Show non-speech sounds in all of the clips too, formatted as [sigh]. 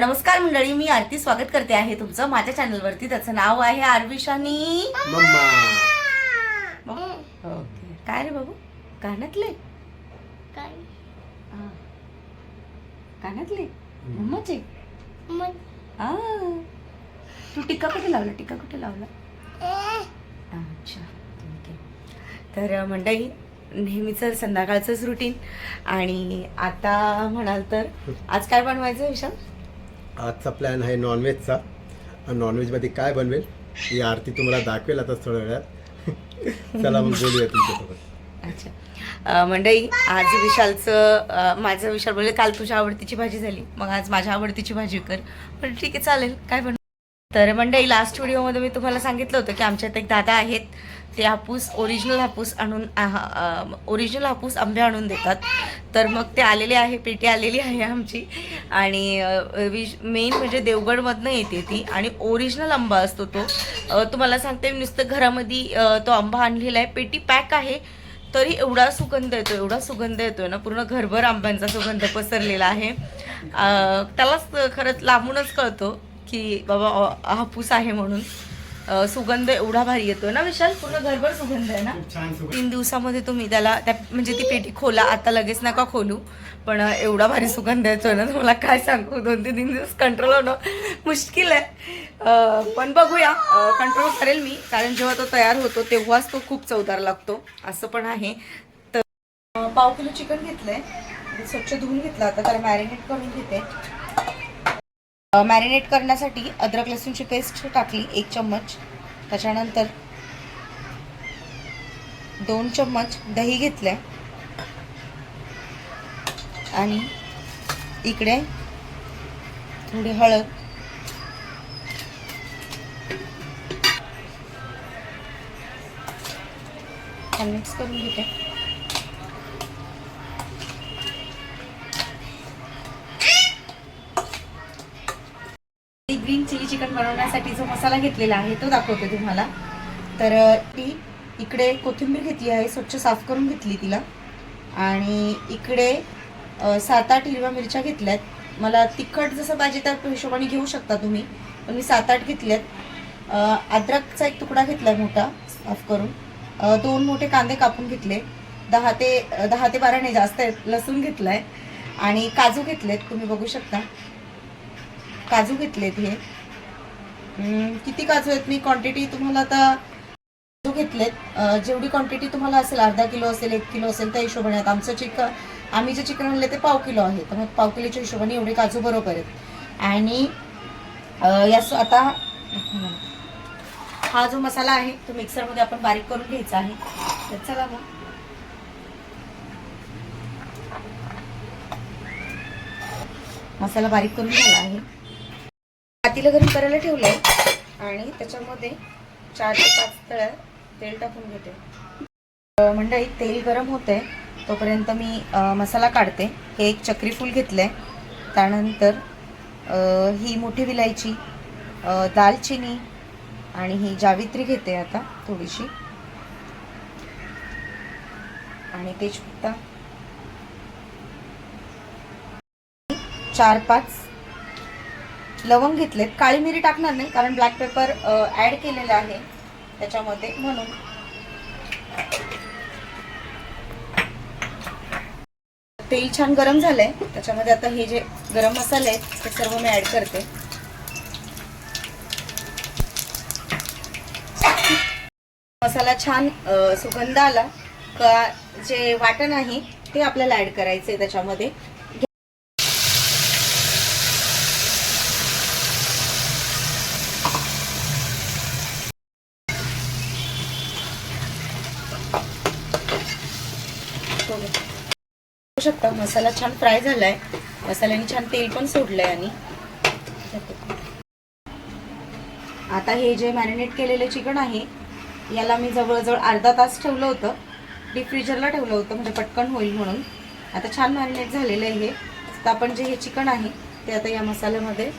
नमस्कार मंडळी मी आरती स्वागत करते आहे तुमचं माझ्या चॅनलवरती. त्याचं नाव आहे आरविशानी. मम्मा. ओके. काय रे बाबू? कानातले? काय? हा. कानातले? मम्माचे. तू टिक्का कुठे लावला? टिक्का कुठे लावला? अच्छा तर मंडळी नेहमीचं संध्याकाळचंच रुटीन आणि आता म्हणाल तर आज काय बनवायचं विशाल? आजचा प्लॅन आहे नॉनव्हेजचा नॉनव्हेजमध्ये काय बनवेल? ही आरती तुम्हाला दाखवेल आता थोड्या वेळात. [laughs] चला मग बोलूया तुमच्यासोबत. अच्छा. मंडई आज विशालचं माझं विशाल बोलले काल तुझ्या आवडतीची भाजी झाली. मग आज माझ्या आवडतीची भाजी कर. पण ठीक आहे चालेल. काय बन तर मंडळी लास्ट व्हिडिओमध्ये मी तुम्हाला सांगितलं होतं की आमच्यात एक दादा आहेत. ते हापूस ओरिजिनल हापूस आणून ओरिजिनल हापूस आंबे आणून देतात. तर मग ते आलेले आहे पेटी आलेली आहे आमची. आणि विश मेन म्हणजे देवगडमधनं येते ती. आणि ओरिजिनल आंबा असतो तो. तुम्हाला सांगते मी नुसतं घरामध्ये तो आंबा आणलेला आहे. पेटी पॅक आहे. तरी एवढा सुगंध येतो एवढा सुगंध येतोय ना. पूर्ण घरभर आंब्यांचा सुगंध पसरलेला आहे. त्यालाच खरंच लांबूनच कळतो. की बाबा हापूस आहे म्हणून. सुगंध एवढा भारी येतोय ना विशाल? पूर्ण घरभर सुगंध आहे ना? तीन दिवसामध्ये तुम्ही त्याला त्या म्हणजे ती पेटी खोला आता लगेच नका खोलू पण एवढा भारी सुगंध येतोय ना तुम्हाला काय सांगू? दोन ते तीन दिवस कंट्रोल होणं मुश्किल आहे. पण बघूया कंट्रोल करेल मी कारण जेव्हा तो तयार होतो तेव्हाच तो खूप चवदार लागतो. असं पण आहे. तर पाव किलो चिकन घेतलंय. स्वच्छ धुवून घेतलं आता त्याला मॅरिनेट करून घेते. मॅरिनेट करण्यासाठी अद्रक लसूणची पेस्ट टाकली एक चम्मच. त्याच्यानंतर दोन चम्मच दही घेतले आणि इकडे थोडी हळद. मिक्स करून घेते. ग्रीन चिली चिकन बनवण्यासाठी जो मसाला घेतलेला आहे तो दाखवते तुम्हाला. तर ती इकडे कोथिंबीर घेतली आहे स्वच्छ साफ करून घेतली तिला. आणि इकडे सात आठ हिरव्या मिरच्या घेतल्यात. मला तिखट जसं पाहिजे त्या हिशोबाने घेऊ शकता तुम्ही पण मी सात आठ घेतल्यात अद्रकचा एक तुकडा घेतलाय मोठा साफ करून. दोन मोठे कांदे कापून घेतले. दहा ते दहा ते बारा नाही जास्त आहेत लसूण घेतलाय. आणि काजू घेतलेत तुम्ही बघू शकता. काजू घेतलेत हे. किती काजू आहेत? मी क्वांटिटी तुम्हाला आता काजू घेतलेत. जेवढी क्वांटिटी तुम्हाला असेल अर्धा किलो असेल एक किलो असेल त्या हिशोबाने आता आमचं चिकन आम्ही जे चिकन आणले ते पाव किलो आहे. तर मग पाव किलोच्या हिशोबाने एवढे काजू बरोबर आहेत. आणि या आता हा जो मसाला आहे तो मिक्सरमध्ये आपण बारीक करून घ्यायचा आहे. तर चला मग. मसाला बारीक करून झाला आहे. पातीला गरम करायला ठेवलं आहे आणि त्याच्यामध्ये चार ते पाच तळ्या तेल टाकून घेते. अं, मंडळी तेल गरम होते तोपर्यंत मी मसाला काढते. हे एक चक्री फूल आहे त्यानंतर ही मोठी विलायची दालचिनी आणि ही जावित्री घेते आता थोडीशी. आणि तेजपत्ता. चार पाच लवंग घेतलेत. काळी मिरी टाकणार नाही कारण ब्लॅक पेपर ॲड केलेलं आहे त्याच्यामध्ये म्हणून. तेल छान गरम झालंय. त्याच्यामध्ये आता हे जे गरम मसाले आहेत ते सर्व मी ॲड करते. मसाला छान सुगंध आला. का जे वाटण आहे ते आपल्याला ॲड करायचं आहे त्याच्यामध्ये बघू शकता. मसाला छान फ्राय झालाय. मसाल्याने छान तेल पण सोडलंय आणि आता हे जे मॅरिनेट केलेले चिकन आहे याला मी जवळजवळ अर्धा तास ठेवलं होतं. डीप फ्रीजरला ठेवलं होतं म्हणजे पटकन होईल म्हणून. आता छान मॅरिनेट झालेलं आहे हे. तर आपण जे हे चिकन आहे ते आता या मसाल्यामध्ये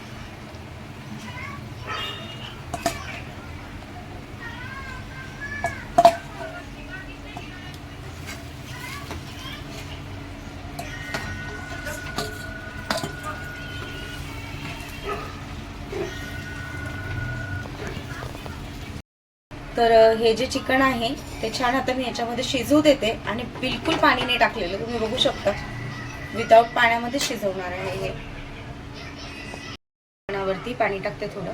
तर हे जे चिकन आहे ते छान आता मी याच्यामध्ये शिजवू देते आणि बिलकुल पाणी नाही टाकलेलं. तुम्ही बघू शकता. विदाऊट पाण्यामध्ये शिजवणार आहे हे. पाण्यावरती पाणी टाकते थोडं.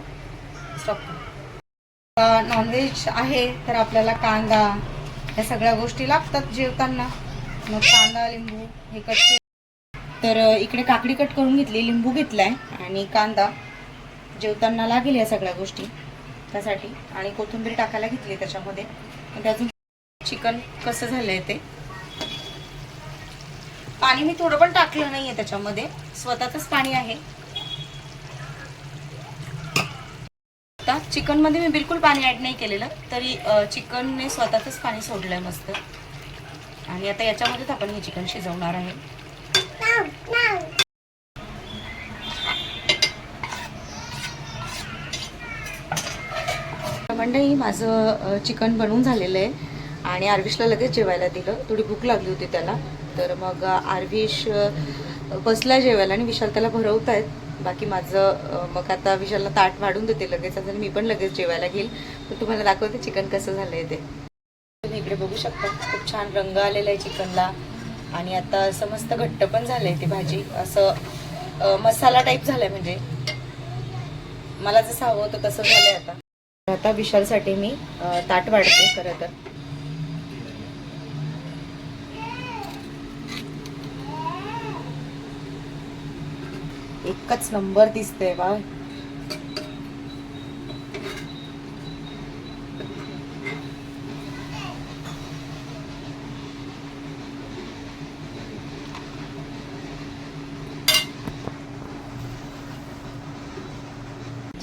स्टॉप नॉनव्हेज आहे तर आपल्याला कांदा या सगळ्या गोष्टी लागतात जेवताना. मग कांदा लिंबू हे कट तर इकडे काकडी कट करून घेतली लिंबू घेतलाय आणि कांदा. जेवताना लागेल या सगळ्या गोष्टी. त्यासाठी. आणि कोथिंबीर टाकायला घेतली त्याच्यामध्ये. म्हणजे अजून चिकन कसं झालंय ते. पाणी मी थोडं पण टाकलं नाहीये त्याच्यामध्ये. स्वतःच पाणी आहे. आता चिकनमध्ये मी बिलकुल पाणी ऍड नाही केलेलं. तरी चिकनने स्वतःच पाणी सोडलंय मस्त. आणि आता याच्यामध्येच आपण हे चिकन शिजवणार आहे. मंडळी माझं चिकन बनवून झालेलं आहे. आणि आर्विशला लगेच जेवायला दिलं. थोडी भूक लागली होती त्याला. तर मग आर्विश बसला जेवायला आणि विशाल त्याला भरवत आहेत बाकी माझं मग आता विशालला ताट वाढून देते लगेच. आणि मी पण लगेच जेवायला घेईल. तर तुम्हाला दाखवते चिकन कसं झालंय ते. तुम्ही इकडे बघू शकता. खूप छान रंग आलेला आहे चिकनला. आणि आता असं मस्त घट्ट पण झालंय ती भाजी. असं मसाला टाईप झालाय म्हणजे. मला जसं हवं होतं तसं झालंय आता. आता विशालसाठी मी ताट वाढते खरं तर. एकच नंबर दिसतंय बा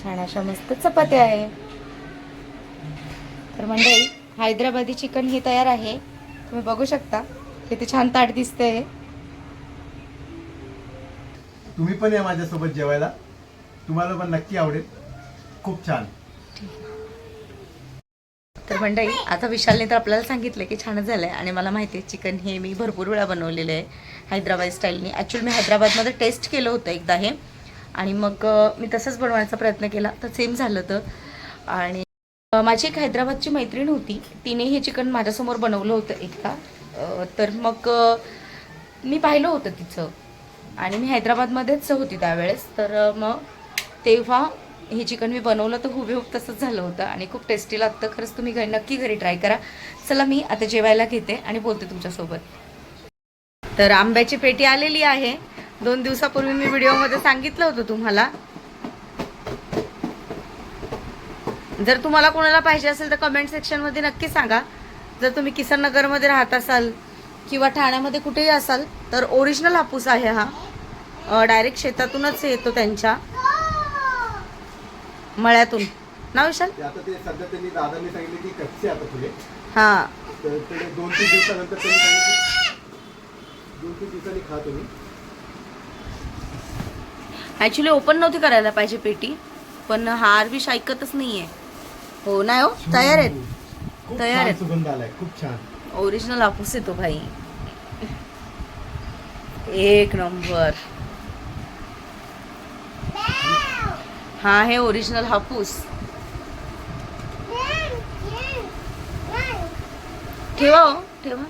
छान अशा मस्त चपात्या आहे तर मंडळी हैदराबादी चिकन हे तयार आहे. तुम्ही बघू शकता किती छान ताट दिसतंय. तुम्ही पण या माझ्यासोबत जेवायला. तुम्हाला पण नक्की आवडेल. खूप छान. तर मंडळी आता विशालने तर आपल्याला सांगितलं की छानच झालंय आणि मला माहिती आहे चिकन हे मी भरपूर वेळा बनवलेलं आहे हैदराबाद स्टाईलने. ॲक्च्युली मी हैदराबादमध्ये टेस्ट केलं होतं एकदा हे. आणि मग मी तसंच बनवायचा प्रयत्न केला तर सेम झालं तर आणि माझी एक हैदराबादची मैत्रीण होती. तिने हे चिकन माझ्यासमोर बनवलं होतं एकदा. तर मग मी पाहिलं होतं तिचं. आणि मी हैदराबादमध्येच होती त्यावेळेस. तर मग तेव्हा हे चिकन मी बनवलं तर हुबेहूब तसंच झालं होतं. आणि खूप टेस्टी लागतं. खरंच तुम्ही घरी नक्की घरी ट्राय करा. चला मी आता जेवायला घेते आणि बोलते तुमच्यासोबत. तर आंब्याची पेटी आलेली आहे. दोन दिवसापूर्वी मी व्हिडिओमध्ये सांगितलं होतं तुम्हाला. जर तुम्हाला कोणाला पाहिजे असेल तर कमेंट सेक्शनमध्ये नक्की सांगा. जर तुम्ही किसन नगरमध्ये राहत असाल किंवा ठाण्यामध्ये कुठेही असाल तर ओरिजिनल हापूस आहे हा. डायरेक्ट शेतातूनच येतो त्यांच्या. मळ्यातून. ना विशाल? हां. तर ते दोन तीन दिवसानंतर त्यांनी सांगितले की दोन तीन दिवसांनी खा तुम्ही. ॲक्च्युली ओपन नव्हती करायला पाहिजे पेटी. पण हा आरविश ऐकतच नाहीये. हो नाही हो तयार आहेत. तयार आहेत. सुगंध आलाय खूप छान. ओरिजिनल हापूस येतो भाई. एक नंबर. हा आहे ओरिजिनल हापूस. ठेवा हो ठेवा.